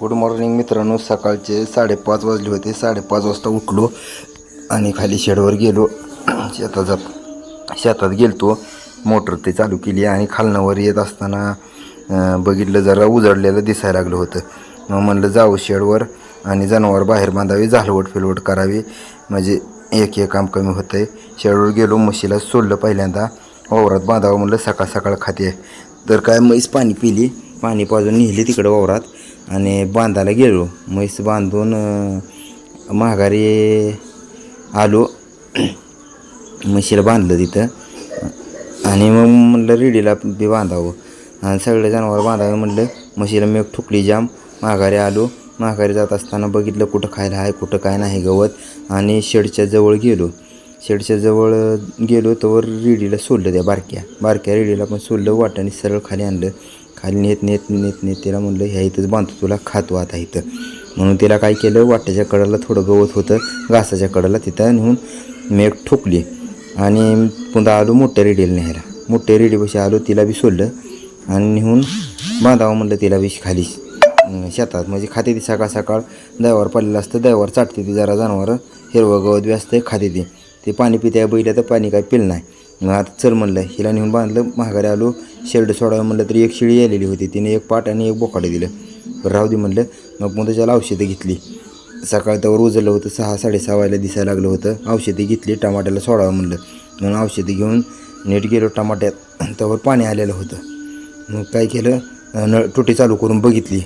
Good morning मित्रांनो सकाळचे साडेपाच वाजले होते. साडेपाच वाजता उठलो आणि खाली शेडवर गेलो. शेतात जात शेतात गेलतो. मोटर ते चालू केली आणि खालनावर येत असताना बघितलं जरा उजळलेलं दिसायला लागलं होतं. मग म्हणलं जाऊ शेडवर आणि जनावर बाहेर बांधावी झालवट फिलवट करावी. म्हणजे एक एक काम कमी होतं आहे शेडवर गेलो म्हशीला सोडलं पहिल्यांदा. वावरात बांधावं म्हणलं सकाळ सकाळ खाते. तर काय म्हैस पाणी पिली. पाणी पाजून नेली तिकडं वावरात. आणि बांधायला गेलो. म्हैस बांधून माघारी आलो. म्हशीला बांधलं तिथं. आणि मग म्हणलं रेडीला बी बांधावं. आणि सगळे जनावर बांधावं म्हणलं. म्हशीला मी एक ठुकली जाम. माघारी आलो. माघारी जात असताना बघितलं कुठं खायला आहे कुठं काय नाही गवत. आणि शेडच्या जवळ गेलो. शेडच्या जवळ गेलो तर रेडीला सोडलं त्या बारक्या. बारक्या रेडीला पण सोडलं वाटाने सरळ खाली आणलं. खाली नेत नेत नेत नेत तिला म्हणलं ह्या इथंच बांधतो तुला खातो आता इथं. म्हणून तिला काय केलं वाट्याच्या कडाला थोडं गवत होतं घासाच्या कडाला तिथं नेऊन मी एक ठोकली. आणि पुन्हा आलो मोठ्या रेडीला न्यायला. मोठ्या रेडीपाशी आलो तिला बी सोडलं आणि नेऊन बांधावं म्हणलं तिला बी खाली. शेतात म्हणजे खाते ती सकाळ सकाळ दैवावर पडलेलं असतं दैवावर चाटते ती जरा जनावरं. हिरवं गवत बी असतं खाते ती. ते पाणी पित्या बैल्या तर पाणी काय पिलं नाही. मग आता चल म्हणलं हिला नेऊन बांधलं महागारी आलो शेल्ड सोडावं म्हणलं तरी एक शिळी आलेली होती तिने एक पाट आणि एक बोकाडे दिलं. राहू दे म्हणलं मग मग त्याच्याला औषधं घेतली. सकाळ त्यावर उजळलं होतं सहा साडेसहा वायला दिसायला लागलं होतं. औषधी घेतली टमाट्याला सोडावं म्हणलं. म्हणून औषधी घेऊन नीट गेलो टमाट्यात त्यावर पाणी आलेलं होतं. मग काय केलं नळ टोटी चालू करून बघितली.